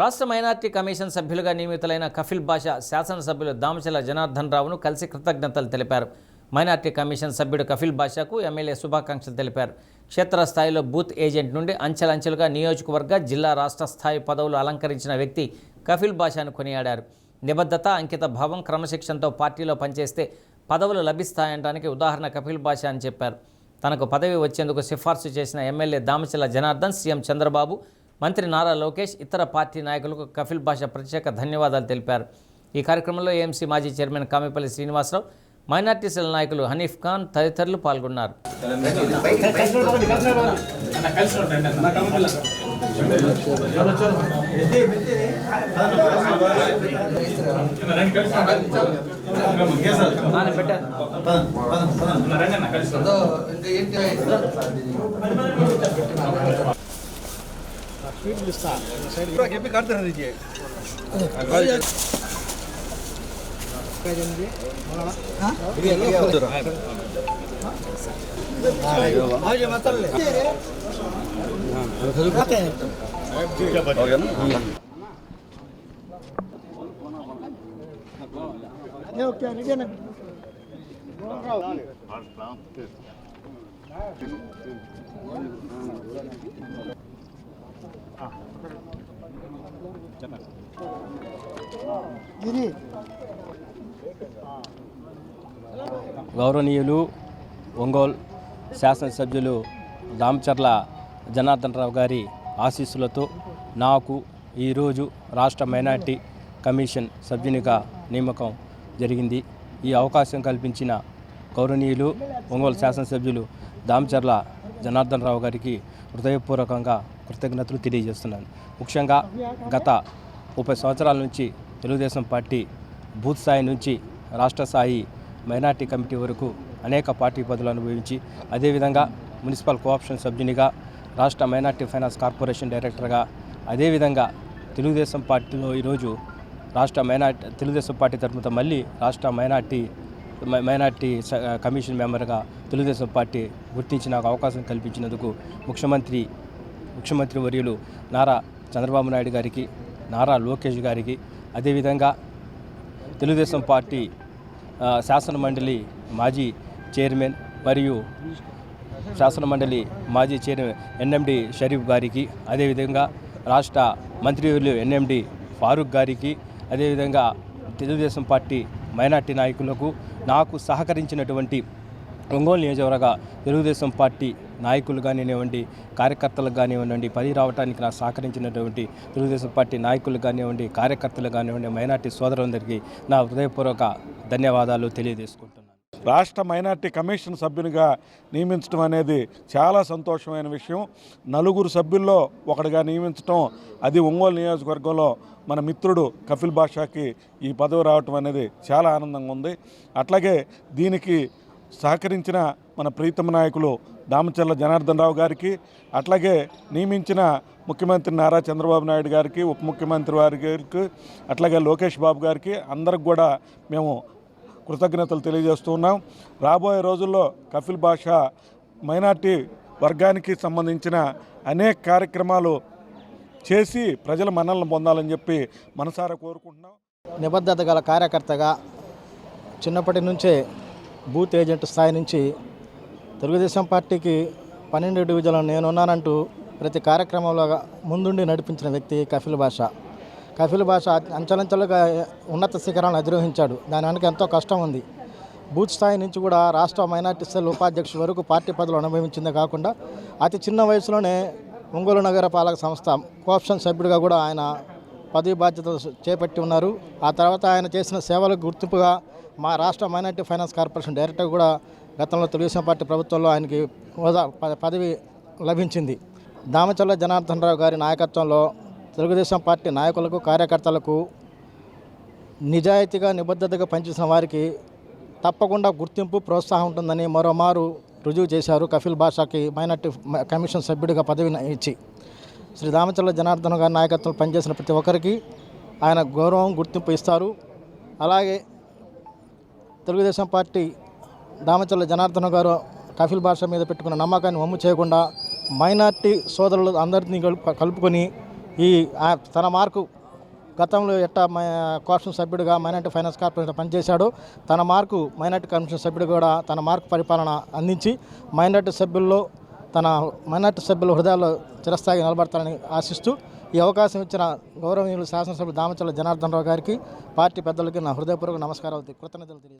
రాష్ట్ర minority commission సభ్యులుగా నియమితులైన కఫిల్ బాషా శాసనసభ్యులు దామచల జనార్దన్ రావును కలిసి కృతజ్ఞతలు తెలిపారు. మైనార్టీ కమిషన్ సభ్యుడు కఫిల్ బాషాకు ఎమ్మెల్యే శుభాకాంక్షలు తెలిపారు. క్షేత్రస్థాయిలో బూత్ ఏజెంట్ నుండి అంచెలంచెలుగా నియోజకవర్గ జిల్లా రాష్ట్ర స్థాయి పదవులు అలంకరించిన వ్యక్తి కఫిల్ బాషాను కొనియాడారు. నిబద్ధత అంకిత భావం క్రమశిక్షణతో పార్టీలో పనిచేస్తే పదవులు లభిస్తాయనడానికి ఉదాహరణ కపిల్ బాషా అని చెప్పారు. తనకు పదవి వచ్చేందుకు సిఫార్సు చేసిన ఎమ్మెల్యే దామచల జనార్దన్ సీఎం చంద్రబాబు మంత్రి నారా లోకేష్ ఇతర పార్టీ నాయకులకు కపిల్ భాష ప్రత్యేక ధన్యవాదాలు తెలిపారు. ఈ కార్యక్రమంలో ఏఎంసీ మాజీ chairman Kamipalli Srinivasarao minority cell నాయకులు హనీఫ్ ఖాన్ తదితరులు పాల్గొన్నారు. ஸ்வீட் லிஸ்ட் தான் சைடு எப்படி கார்டு இருந்துச்சு ఓకే రెడీ అన్న రావు గౌరవనీయులు ఒంగోలు శాసనసభ్యులు రామచర్ల జనార్దన్ రావు గారి ఆశీస్సులతో నాకు ఈరోజు రాష్ట్ర మైనార్టీ కమిషన్ సభ్యునిగా నియామకం జరిగింది. ఈ అవకాశం కల్పించిన గౌరవనీయులు ఒంగోలు శాసనసభ్యులు దామచర్ల జనార్దన్ రావు గారికి హృదయపూర్వకంగా కృతజ్ఞతలు తెలియజేస్తున్నాను. ముఖ్యంగా గత ముప్పై సంవత్సరాల నుంచి తెలుగుదేశం పార్టీ బూత్ స్థాయి నుంచి రాష్ట్ర స్థాయి మైనార్టీ కమిటీ వరకు అనేక పార్టీ పదవులు అనుభవించి అదేవిధంగా మున్సిపల్ కోఆప్షన్ సభ్యునిగా రాష్ట్ర మైనార్టీ ఫైనాన్స్ కార్పొరేషన్ డైరెక్టర్గా అదేవిధంగా తెలుగుదేశం పార్టీలో ఈరోజు రాష్ట్ర మైనార్టీ తెలుగుదేశం పార్టీ తరఫున మళ్ళీ రాష్ట్ర మైనార్టీ మై- మైనార్టీ కమిషన్ మెంబర్గా తెలుగుదేశం పార్టీ గుర్తించి నాకు అవకాశం కల్పించినందుకు ముఖ్యమంత్రి ముఖ్యమంత్రి వర్యులు నారా చంద్రబాబు నాయుడు గారికి నారా లోకేష్ గారికి అదేవిధంగా తెలుగుదేశం పార్టీ శాసనమండలి శాసన మండలి మాజీ చైర్మన్ మరియు శాసన మండలి మాజీ చైర్మన్ ఎన్ఎండి షరీఫ్ గారికి అదేవిధంగా రాష్ట్ర మంత్రివర్యులు ఎన్ఎండి ఫారూక్ గారికి అదేవిధంగా తెలుగుదేశం పార్టీ మైనార్టీ నాయకులకు నాకు సహకరించినటువంటి ఒంగోలు నియోజకవర్గ తెలుగుదేశం పార్టీ నాయకులు కానివ్వండి కార్యకర్తలకు కానివ్వండి పది రావడానికి నాకు సహకరించినటువంటి తెలుగుదేశం పార్టీ నాయకులు కానివ్వండి కార్యకర్తలు కానివ్వండి మైనార్టీ సోదరులందరికీ నా హృదయపూర్వక ధన్యవాదాలు తెలియజేసుకుంటున్నాను. రాష్ట్ర మైనార్టీ కమిషన్ సభ్యునిగా నియమించడం అనేది చాలా సంతోషమైన విషయం. నలుగురు సభ్యుల్లో ఒకటిగా నియమించడం అది ఒంగోలు నియోజకవర్గంలో మన మిత్రుడు కపిల్ బాషాకి ఈ పదవి రావటం అనేది చాలా ఆనందంగా ఉంది. అట్లాగే దీనికి సహకరించిన మన ప్రీతమ నాయకులు దామచర్ల జనార్దన్ రావు గారికి అట్లాగే నియమించిన ముఖ్యమంత్రి నారా చంద్రబాబు నాయుడు గారికి ఉప ముఖ్యమంత్రి వారి గారికి అట్లాగే లోకేష్ బాబు గారికి అందరికి కూడా మేము కృతజ్ఞతలు తెలియజేస్తూ ఉన్నాం రాబోయే రోజుల్లో కపిల్ భాష మైనార్టీ వర్గానికి సంబంధించిన అనేక కార్యక్రమాలు చేసి ప్రజల మన్నలను పొందాలని చెప్పి మనసారా కోరుకుంటున్నాం. నిబద్ధత గల కార్యకర్తగా చిన్నప్పటి నుంచే బూత్ ఏజెంట్ స్థాయి నుంచి తెలుగుదేశం పార్టీకి పన్నెండు డివిజన్లో నేనున్నానంటూ ప్రతి కార్యక్రమంలో ముందుండి నడిపించిన వ్యక్తి కఫిల్ భాష. కఫిల్ భాష అంచలంచలుగా ఉన్నత శిఖరాలను అధిరోహించాడు. దాని వెనక ఎంతో కష్టం ఉంది. బూత్ స్థాయి నుంచి కూడా రాష్ట్ర మైనార్టీ సెల్ ఉపాధ్యక్షుల వరకు పార్టీ పదవులు అనుభవించిందే కాకుండా అతి చిన్న వయసులోనే ఒంగోలు నగర పాలక సంస్థ కోఆప్షన్ సభ్యుడిగా కూడా ఆయన పదవి బాధ్యతలు చేపట్టి ఉన్నారు. ఆ తర్వాత ఆయన చేసిన సేవలకు గుర్తింపుగా మా రాష్ట్ర మైనార్టీ ఫైనాన్స్ కార్పొరేషన్ డైరెక్టర్ కూడా గతంలో తెలుగుదేశం పార్టీ ప్రభుత్వంలో ఆయనకి హోదా పదవి లభించింది. దామచల్ల జనార్దన్ రావు గారి నాయకత్వంలో తెలుగుదేశం పార్టీ నాయకులకు కార్యకర్తలకు నిజాయితీగా నిబద్ధతగా పనిచేసిన వారికి తప్పకుండా గుర్తింపు ప్రోత్సాహం ఉంటుందని మరోమారు రుజువు చేశారు కఫీల్ భాషకి మైనార్టీ కమిషన్ సభ్యుడిగా పదవి ఇచ్చి. శ్రీ దామచల్ల జనార్దన్ గారి నాయకత్వంలో పనిచేసిన ప్రతి ఒక్కరికి ఆయన గౌరవం గుర్తింపు ఇస్తారు. అలాగే తెలుగుదేశం పార్టీ దామచల్ల జనార్దన్ గారు కపిల్ భాష మీద పెట్టుకున్న నమ్మకాన్ని వమ్ము చేయకుండా మైనార్టీ సోదరులు అందరినీ కలుపు కలుపుకొని ఈ తన మార్కు గతంలో ఎట్టా కార్పొరేషన్ సభ్యుడిగా మైనార్టీ ఫైనాన్స్ కార్పొరేషన్ పనిచేశాడో తన మార్కు మైనార్టీ కమిషన్ సభ్యుడు కూడా తన మార్కు పరిపాలన అందించి మైనార్టీ సభ్యుల్లో తన మైనార్టీ సభ్యుల హృదయాల్లో చిరస్థాయి నిలబడతారని ఆశిస్తూ ఈ అవకాశం ఇచ్చిన గౌరవనీయులు శాసనసభ్యులు దామచల్ల జనార్దన్ రావు గారికి పార్టీ పెద్దలకి నా హృదయపూర్వక నమస్కారాలు కృతజ్ఞతలు తెలియదు